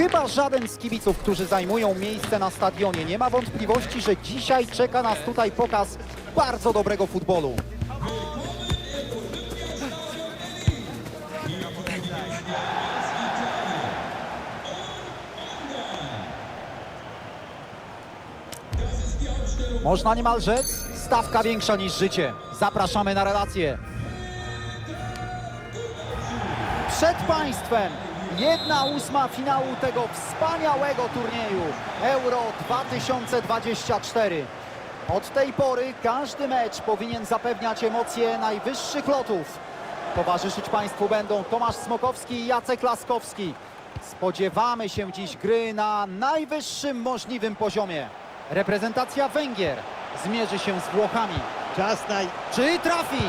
Chyba żaden z kibiców, którzy zajmują miejsce na stadionie, nie ma wątpliwości, że dzisiaj czeka nas tutaj pokaz bardzo dobrego futbolu. Można niemal rzec, stawka większa niż życie. Zapraszamy na relację. Przed Państwem jedna ósma finału tego wspaniałego turnieju Euro 2024. Od tej pory każdy mecz powinien zapewniać emocje najwyższych lotów. Towarzyszyć Państwu będą Tomasz Smokowski i Jacek Laskowski. Spodziewamy się dziś gry na najwyższym możliwym poziomie. Reprezentacja Węgier zmierzy się z Włochami. Czas na... Czy trafi?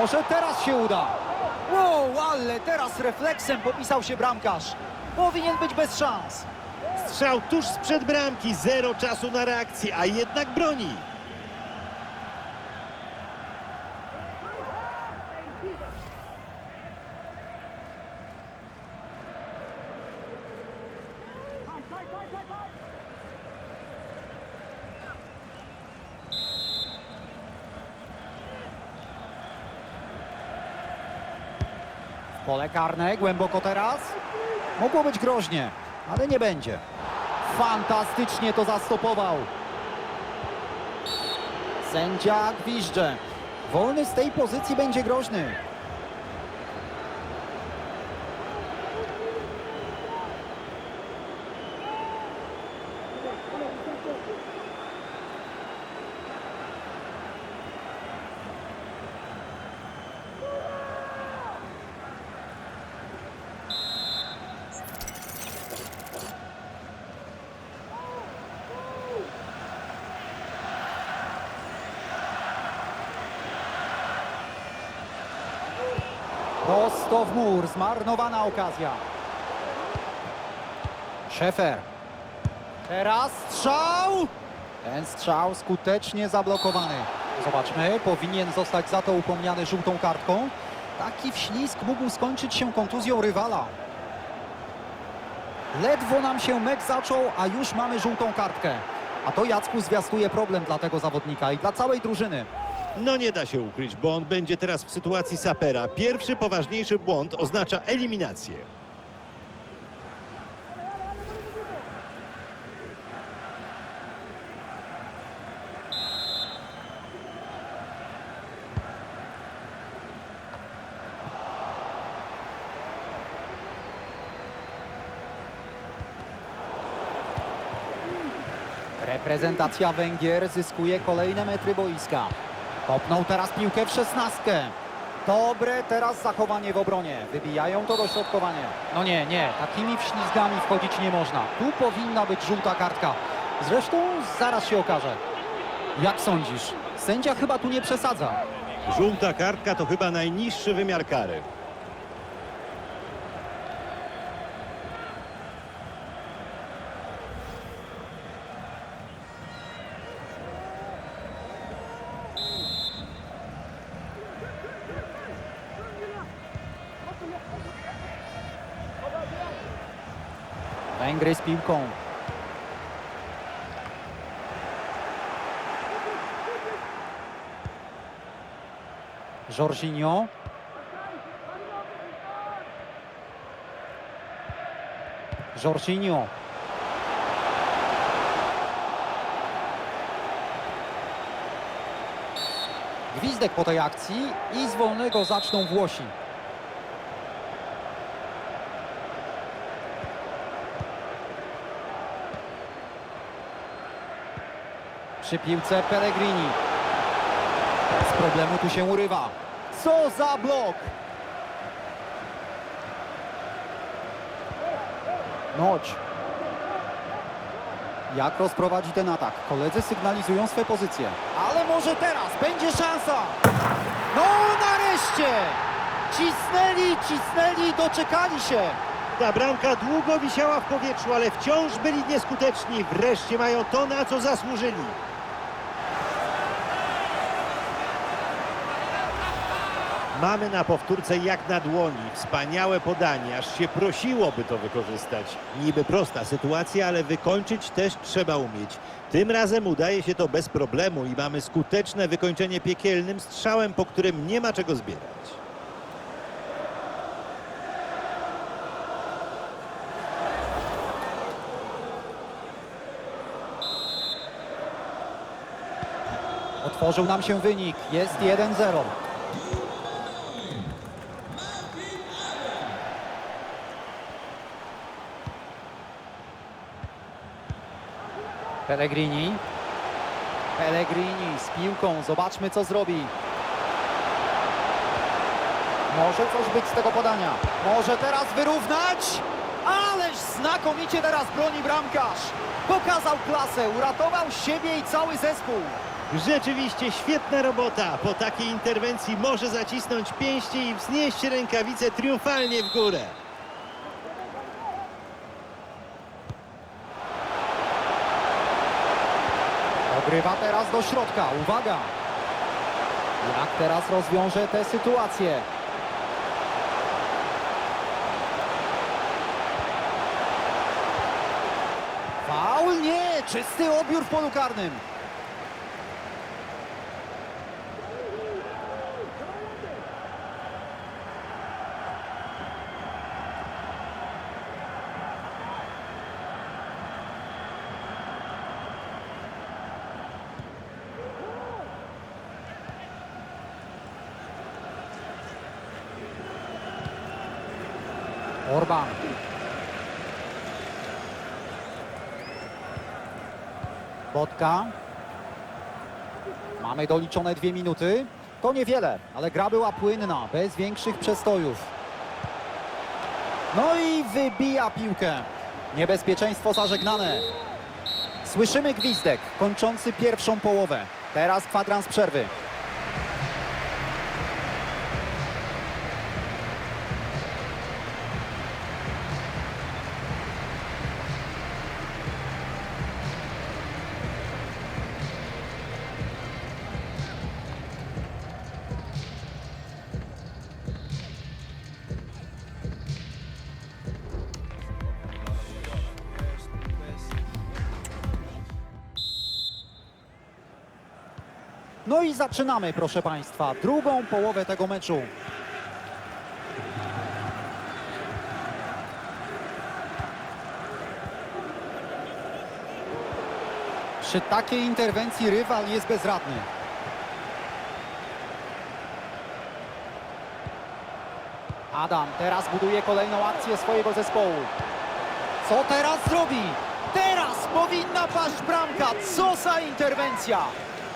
Może teraz się uda. Wow, ale teraz refleksem popisał się bramkarz. Powinien być bez szans. Strzał tuż sprzed bramki, zero czasu na reakcję, a jednak broni. Pole karne, głęboko teraz. Mogło być groźnie, ale nie będzie. Fantastycznie to zastopował. Sędzia gwizdże. Wolny z tej pozycji będzie groźny. Prosto w mur, zmarnowana okazja. Szefer. Teraz strzał! Ten strzał skutecznie zablokowany. Zobaczmy, powinien zostać za to upomniany żółtą kartką. Taki wślizg mógł skończyć się kontuzją rywala. Ledwo nam się mecz zaczął, a już mamy żółtą kartkę. A to Jacku zwiastuje problem dla tego zawodnika i dla całej drużyny. No nie da się ukryć, bo on będzie teraz w sytuacji sapera. Pierwszy poważniejszy błąd oznacza eliminację. Reprezentacja Węgier zyskuje kolejne metry boiska. Kopnął teraz piłkę w szesnastkę. Dobre teraz zachowanie w obronie. Wybijają to dośrodkowanie. No nie, nie, takimi wślizgami wchodzić nie można. Tu powinna być żółta kartka. Zresztą zaraz się okaże. Jak sądzisz? Sędzia chyba tu nie przesadza. Żółta kartka to chyba najniższy wymiar kary. Węgry z piłką. Jorginho. Jorginho. Gwizdek po tej akcji i z wolnego zaczną Włosi. Przy piłce Pellegrini. Z problemu tu się urywa. Co za blok! Noć. Jak rozprowadzi ten atak? Koledzy sygnalizują swe pozycje. Ale może teraz będzie szansa! No nareszcie! Cisnęli, cisnęli, doczekali się! Ta bramka długo wisiała w powietrzu, ale wciąż byli nieskuteczni. Wreszcie mają to, na co zasłużyli. Mamy na powtórce jak na dłoni. Wspaniałe podanie, aż się prosiło, by to wykorzystać. Niby prosta sytuacja, ale wykończyć też trzeba umieć. Tym razem udaje się to bez problemu i mamy skuteczne wykończenie piekielnym strzałem, po którym nie ma czego zbierać. Otworzył nam się wynik. Jest 1-0. Pellegrini. Pellegrini z piłką. Zobaczmy co zrobi. Może coś być z tego podania. Może teraz wyrównać. Ależ znakomicie teraz broni bramkarz. Pokazał klasę, uratował siebie i cały zespół. Rzeczywiście świetna robota. Po takiej interwencji może zacisnąć pięści i wznieść rękawice triumfalnie w górę. Ogrywa teraz do środka. Uwaga! Jak teraz rozwiąże tę sytuację? Faul? Nie! Czysty odbiór w polu karnym. Botka. Mamy doliczone dwie minuty. To niewiele, ale gra była płynna, bez większych przestojów. No i wybija piłkę. Niebezpieczeństwo zażegnane. Słyszymy gwizdek kończący pierwszą połowę. Teraz kwadrans przerwy. No i zaczynamy, proszę Państwa, drugą połowę tego meczu. Przy takiej interwencji rywal jest bezradny. Adam teraz buduje kolejną akcję swojego zespołu. Co teraz zrobi? Teraz powinna paść bramka. Co za interwencja!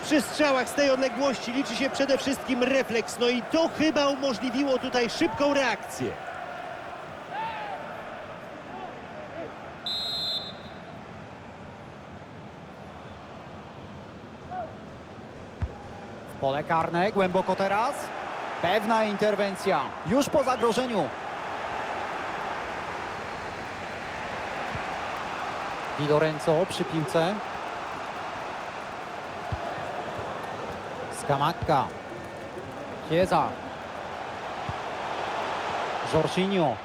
Przy strzałach z tej odległości liczy się przede wszystkim refleks, no i to chyba umożliwiło tutaj szybką reakcję. W pole karne, głęboko teraz. Pewna interwencja. Już po zagrożeniu. Di Lorenzo przy piłce. Skamakka. Chiesa. Jorginho.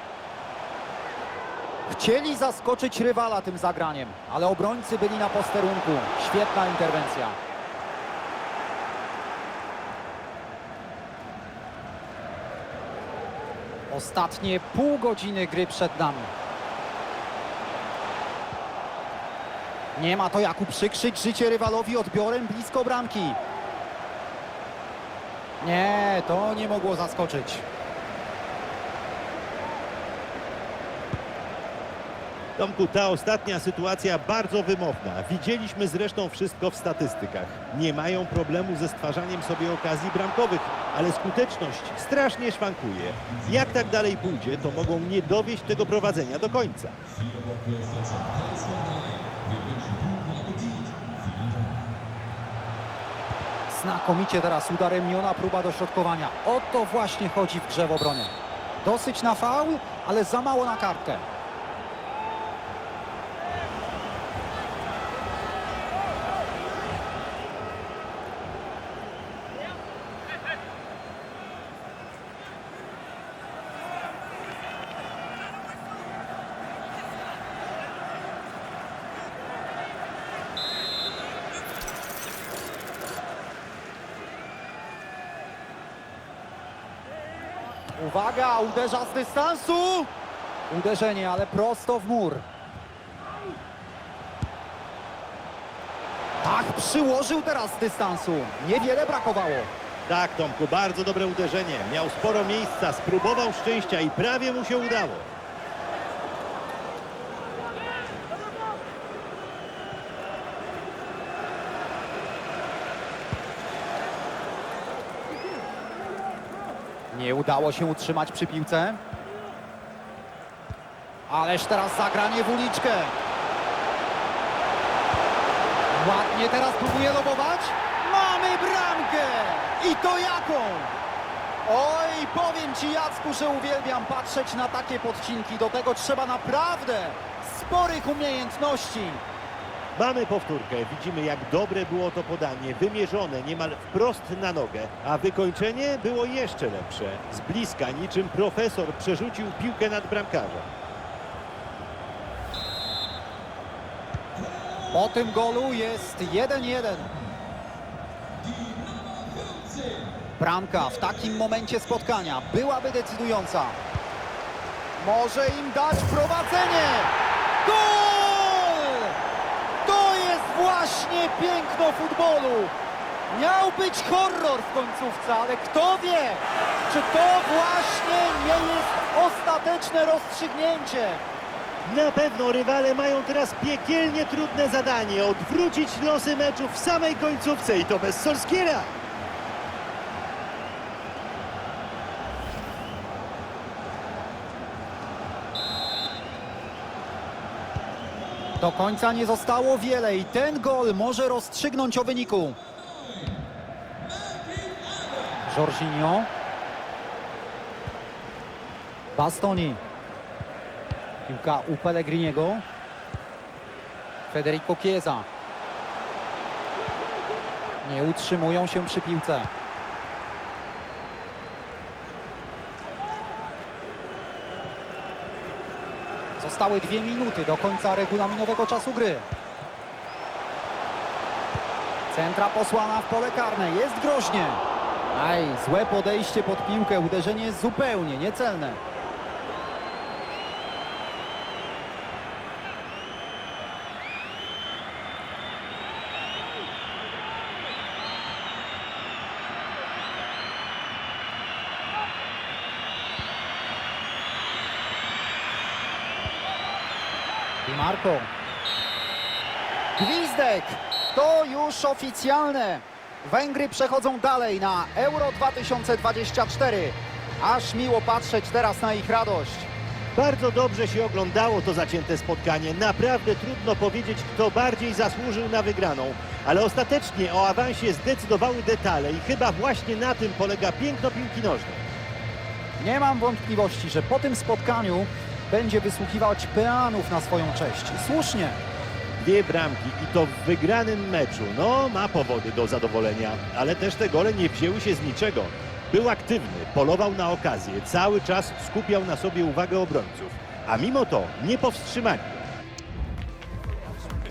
Chcieli zaskoczyć rywala tym zagraniem, ale obrońcy byli na posterunku. Świetna interwencja. Ostatnie pół godziny gry przed nami. Nie ma to jak uprzykrzyć życie rywalowi odbiorem blisko bramki. Nie, to nie mogło zaskoczyć. Tomku, ta ostatnia sytuacja bardzo wymowna. Widzieliśmy zresztą wszystko w statystykach. Nie mają problemu ze stwarzaniem sobie okazji bramkowych, ale skuteczność strasznie szwankuje. Jak tak dalej pójdzie, to mogą nie dowieść tego prowadzenia do końca. Znakomicie teraz udaremniona próba dośrodkowania. O to właśnie chodzi w grze w obronie. Dosyć na faul, ale za mało na kartkę. Uwaga, uderza z dystansu. Uderzenie, ale prosto w mur. Tak, przyłożył teraz z dystansu. Niewiele brakowało. Tak, Tomku, bardzo dobre uderzenie. Miał sporo miejsca, spróbował szczęścia i prawie mu się udało. Nie udało się utrzymać przy piłce. Ależ teraz zagranie w uliczkę. Ładnie teraz próbuje lobować. Mamy bramkę! I to jaką? Oj, powiem Ci Jacku, że uwielbiam patrzeć na takie podcinki. Do tego trzeba naprawdę sporych umiejętności. Mamy powtórkę. Widzimy, jak dobre było to podanie. Wymierzone niemal wprost na nogę. A wykończenie było jeszcze lepsze. Z bliska, niczym profesor, przerzucił piłkę nad bramkarza. Po tym golu jest 1-1. Bramka w takim momencie spotkania byłaby decydująca. Może im dać prowadzenie. Gol! Właśnie piękno futbolu. Miał być horror w końcówce, ale kto wie, czy to właśnie nie jest ostateczne rozstrzygnięcie. Na pewno rywale mają teraz piekielnie trudne zadanie. Odwrócić losy meczu w samej końcówce i to bez Solskiera. Do końca nie zostało wiele i ten gol może rozstrzygnąć o wyniku. Jorginho. Bastoni. Piłka u Pellegriniego. Federico Chiesa. Nie utrzymują się przy piłce. Zostały dwie minuty do końca regulaminowego czasu gry. Centra posłana w pole karne. Jest groźnie. Aj, złe podejście pod piłkę. Uderzenie zupełnie niecelne. Di Marco. Gwizdek! To już oficjalne. Węgry przechodzą dalej na Euro 2024. Aż miło patrzeć teraz na ich radość. Bardzo dobrze się oglądało to zacięte spotkanie. Naprawdę trudno powiedzieć, kto bardziej zasłużył na wygraną. Ale ostatecznie o awansie zdecydowały detale i chyba właśnie na tym polega piękno piłki nożnej. Nie mam wątpliwości, że po tym spotkaniu będzie wysłuchiwać peanów na swoją cześć. Słusznie. Dwie bramki i to w wygranym meczu. No, ma powody do zadowolenia, ale też te gole nie wzięły się z niczego. Był aktywny, polował na okazję, cały czas skupiał na sobie uwagę obrońców, a mimo to nie powstrzymali.